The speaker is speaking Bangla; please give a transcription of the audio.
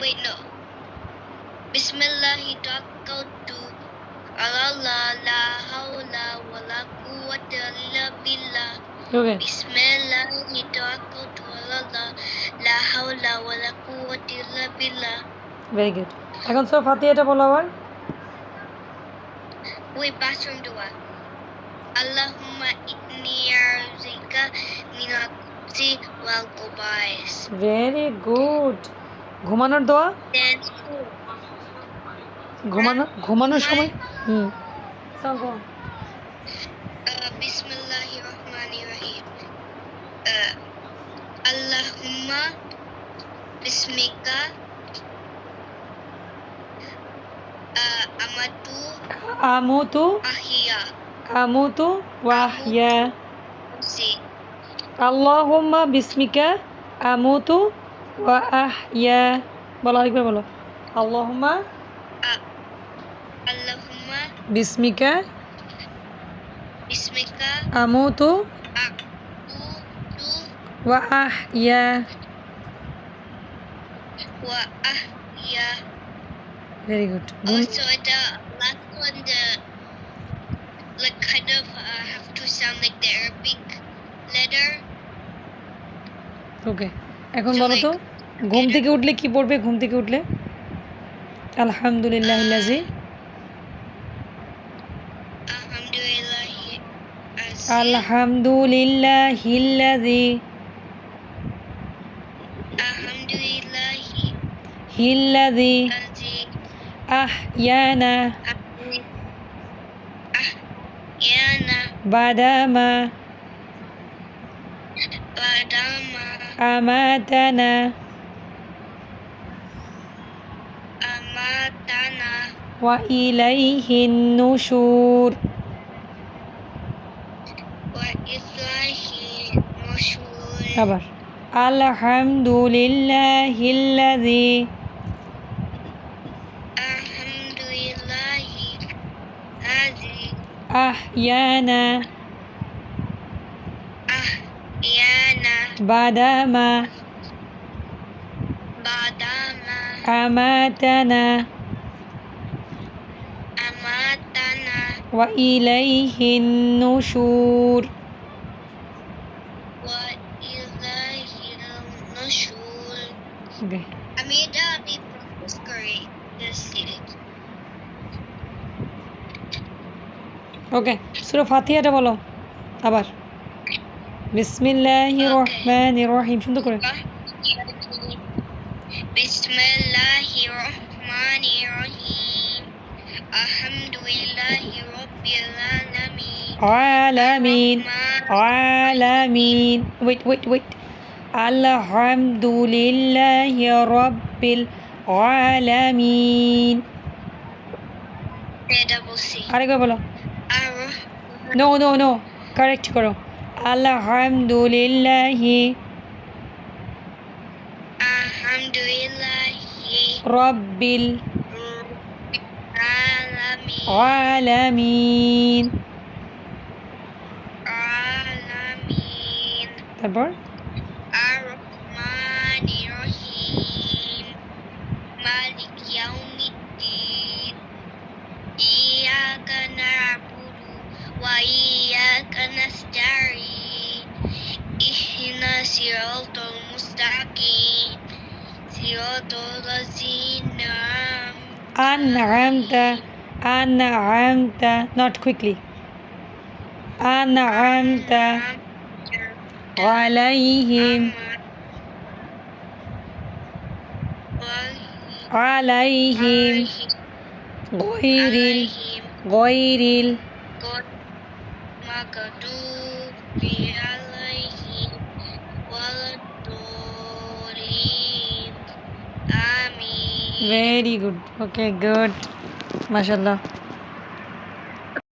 Wait, no. Bismillahi tawakkaltu ala Allah la hawla wa la quwwata illa billah. Okay Bismillahi tawakkaltu ala Allah la hawla wa la quwwata illa billah. Very good এখন সব ফাতিহাটা বলো আবার Wait, bathroom dua. Allahumma inni a'udzika min al-khubuthi wal khaba'is. Very good ঘুমানোর দোয়া? ঘুমানো ঘুমানোর সময়? হুম। আল্লাহ বিস্মিকা আমু ওয়া আহইয়া বলো আরেকবার বলো আল্লাহুম্মা uh, Allahumma বিসমিকা Bismika আমুতু A'udhu ওয়া আহইয়া wa Ahya. Very good Also, the last one, the like kind of uh, have to sound like the Arabic letter. Okay এখন বলো তো ঘুম থেকে উঠলে কি পড়বে? ঘুম থেকে উঠলে? আলহামদুলিল্লাহ লাজি আলহামদুলিল্লাহ হিল্লাজি. হিল্লাজি Azim. আহইয়ানা বাদামা। أماتنا. أماتنا. وإليه النشور. وإليه النشور. الحمد لله الذي الحمد لله الذي أحيانا বাদামা Badama. আমাতানা Ilahi. Mashur. ওকে সুরা ফাতিহাটা বলো আবার বিসমিল্লাহির রহমানির রহিম সুন্দর করে Bismillahirrahmanirrahim. Alhamdulillahi Rabbil Alamin. আলামিন আলামিন ওয়েট ওয়েট ওয়েট আলহামদুলিল্লাহি রাব্বিল আলামিন Say double C. আরেকবার বলো Ar- no no no correct করো الحمد لله الحمد لله رب العالمين العالمين تبر está aquí. Sigo todo sin Anaamta. Anaamta. Not quickly. Anaamta. Alayhim. Alayhim. Goiril. Goiril. Makadu. Pial. Very good okay good माशाल्लाह